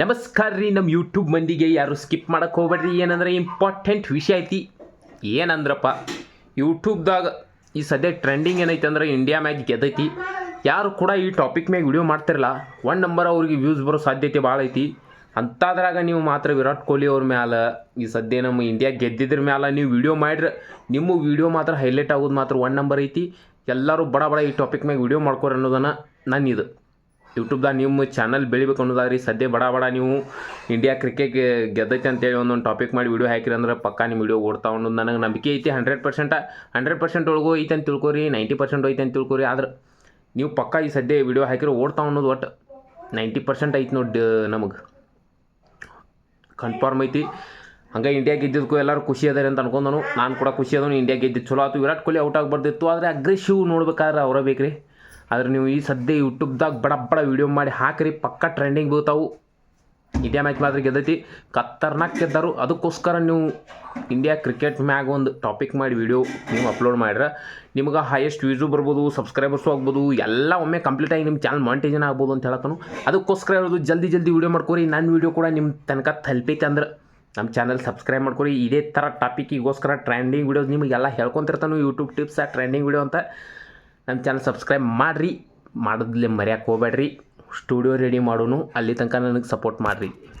ನಮಸ್ಕಾರ ರೀ ನಮ್ಮ ಯೂಟ್ಯೂಬ್ ಮಂದಿಗೆ, ಯಾರು ಸ್ಕಿಪ್ ಮಾಡಕ್ಕೆ ಹೋಗ್ಬೇಡ್ರಿ. ಏನಂದ್ರೆ ಇಂಪಾರ್ಟೆಂಟ್ ವಿಷಯ ಐತಿ. ಏನಂದ್ರಪ್ಪ ಯೂಟ್ಯೂಬ್ದಾಗ ಈ ಸದ್ಯ ಟ್ರೆಂಡಿಂಗ್ ಏನೈತೆ ಅಂದ್ರೆ ಇಂಡಿಯಾ ಮ್ಯಾಚ್ ಗೆದ್ದೈತಿ. ಯಾರು ಕೂಡ ಈ ಟಾಪಿಕ್ ಮ್ಯಾಗ ವಿಡಿಯೋ ಮಾಡ್ತಿರಲ್ಲ ಒನ್ ನಂಬರ್ ಅವ್ರಿಗೆ ವ್ಯೂಸ್ ಬರೋ ಸಾಧ್ಯತೆ ಭಾಳ ಐತಿ. ಅಂಥದ್ರಾಗ ನೀವು ಮಾತ್ರ ವಿರಾಟ್ ಕೊಹ್ಲಿ ಅವ್ರ ಮ್ಯಾಲೆ, ಈ ಸದ್ಯ ನಮ್ಮ ಇಂಡಿಯಾ ಗೆದ್ದಿದ್ರ ಮ್ಯಾಲ ನೀವು ವಿಡಿಯೋ ಮಾಡ್ರಿ ನಿಮ್ಮ ವಿಡಿಯೋ ಮಾತ್ರ ಹೈಲೈಟ್ ಆಗೋದು ಮಾತ್ರ ಒನ್ ನಂಬರ್ ಐತಿ. ಎಲ್ಲರೂ ಬಡ ಬಡ ಈ ಟಾಪಿಕ್ ಮ್ಯಾಗ ವಿಡಿಯೋ ಮಾಡ್ಕೊರಿ ಅನ್ನೋದನ್ನು ನನ್ನ ಇದು ಯೂಟ್ಯೂಬ್ದಾಗ ನಿಮ್ಮ ಚಾನಲ್ ಬೆಳಿಬೇಕು ಅನ್ನೋದಾದ್ರಿ ಸದ್ಯ ಬಡ ಬಡ ನೀವು ಇಂಡಿಯಾ ಕ್ರಿಕೆಟ್ ಗೆದ್ದೈತೆ ಅಂತೇಳಿ ಒಂದೊಂದು ಟಾಪಿಕ್ ಮಾಡಿ ವಿಡಿಯೋ ಹಾಕಿರಿ ಅಂದ್ರೆ ಪಕ್ಕ ನಿಮ್ಮ ವಿಡಿಯೋ ಓಡ್ತಾ ಅನ್ನೋದು ನನಗೆ ನಂಬಿಕೆ ಐತಿ ಹಂಡ್ರೆಡ್ ಪರ್ಸೆಂಟ್ ಹಂಡ್ರೆಡ್ ಪರ್ಸೆಂಟ್ ಒಳಗು ಐತೆ ಅಂತ ತಿಳ್ಕೊರಿ ನೈಂಟಿ ಪರ್ಸೆಂಟ್ ಐತೆ ಅಂತ ತಿಳ್ಕೊರಿ. ಆದ್ರೆ ನೀವು ಪಕ್ಕಾ ಈ ಸದ್ಯ ವಿಡಿಯೋ ಹಾಕಿರೋ ಓಡ್ತಾ ಅನ್ನೋದು ಒಟ್ಟು ನೈಂಟಿ ಪರ್ಸೆಂಟ್ ಐತೆ ನೋಡಿ, ನಮಗೆ. ಕನ್ಫರ್ಮ್ ಐತಿ. ಹಂಗೆ ಇಂಡಿಯಾ ಗೆದ್ದಿದ್ದಕ್ಕೂ ಎಲ್ಲರೂ ಖುಷಿ ಅದಾರೆ ಅಂತ ಅನ್ಕೊಂಡನು. ನಾನು ಕೂಡ ಖುಷಿ ಅದನು. ಇಂಡಿಯಾ ಗೆದ್ದಿದ್ದು ಚಲೋ ಆಯ್ತು ವಿರಾಟ್ ಕೊಹ್ಲಿ ಔಟ್ ಆಗ್ಬಾರ್ದಿತ್ತು. ಆದರೆ ಅಗ್ರೆಸಿವ್ ನೋಡ್ಬೇಕಾದ್ರೆ ಅವರೇ ಬೇಕ್ರಿ. ಆದ್ರೆ ನೀವು ಈ ಸದ್ಯ ಯೂಟ್ಯೂಬ್ದಾಗ ಬಡ ಬಡ ವಿಡಿಯೋ ಮಾಡಿ ಹಾಕ್ರಿ, ಪಕ್ಕ ಟ್ರೆಂಡಿಂಗ್ ಬೀಳ್ತಾವು. ಇಂಡಿಯಾ ಮ್ಯಾಚ್ ಮಾತ್ರ ಗೆದ್ದೈತಿ. ಕತ್ತರ್ನಾಗ ಗೆದ್ದರು. ಅದಕ್ಕೋಸ್ಕರ ನೀವು ಇಂಡಿಯಾ ಕ್ರಿಕೆಟ್ ಮ್ಯಾಗ ಒಂದು ಟಾಪಿಕ್ ಮಾಡಿ ವಿಡಿಯೋ ನೀವು ಅಪ್ಲೋಡ್ ಮಾಡ್ರೆ ನಿಮ್ಗೆ ಹೈಯೆಸ್ಟ್ ವ್ಯೂಸು ಬರ್ಬೋದು ಸಬ್ಸ್ಕ್ರೈಬರ್ಸು ಆಗ್ಬೋದು, ಎಲ್ಲ ಒಮ್ಮೆ ಕಂಪ್ಲೀಟ್ ಆಗಿ ನಿಮ್ಮ ಚಾನಲ್ ಮಾನಿಟೈಸನ್ ಆಗ್ಬೋದು ಅಂತ ಹೇಳ್ತಾನು ಅದಕ್ಕೋಸ್ಕರ ಇರೋದು ಜಲ್ದಿ ಜಲ್ದಿ ವೀಡಿಯೋ ಮಾಡ್ಕೊರಿ. ನನ್ನ ವಿಡಿಯೋ ಕೂಡ ನಿಮ್ಮ ತನಕ ತಲುಪೈತೆ ಅಂದ್ರೆ ನಮ್ಮ ಚಾನಲ್ ಸಬ್ಸ್ಕ್ರೈಬ್ ಮಾಡ್ಕೊರಿ. ಇದೇ ಥರ ಟಾಪಿಕ್ಕಿಗೋಸ್ಕರ ಟ್ರೆಂಡಿಂಗ್ ವೀಡಿಯೋಸ್ ನಿಮಗೆಲ್ಲ ಹೇಳ್ಕೊತಿರ್ತಾನು. ಯೂಟ್ಯೂಬ್ ಟಿಪ್ಸ್ ಆ ಟ್ರೆಂಡಿಂಗ್ ವಿಡಿಯೋ ಅಂತ. ನಮ್ಮ ಚಾನಲ್ ಸಬ್ಸ್ಕ್ರೈಬ್ ಮಾಡಿರಿ. ಮಾಡೋದ್ಲೆ ಮರ್ಯಾಕೆ ಹೋಗ್ಬೇಡ್ರಿ. ಸ್ಟುಡಿಯೋ ರೆಡಿ ಮಾಡೋನು. ಅಲ್ಲಿ ತನಕ ನನಗೆ ಸಪೋರ್ಟ್ ಮಾಡಿರಿ.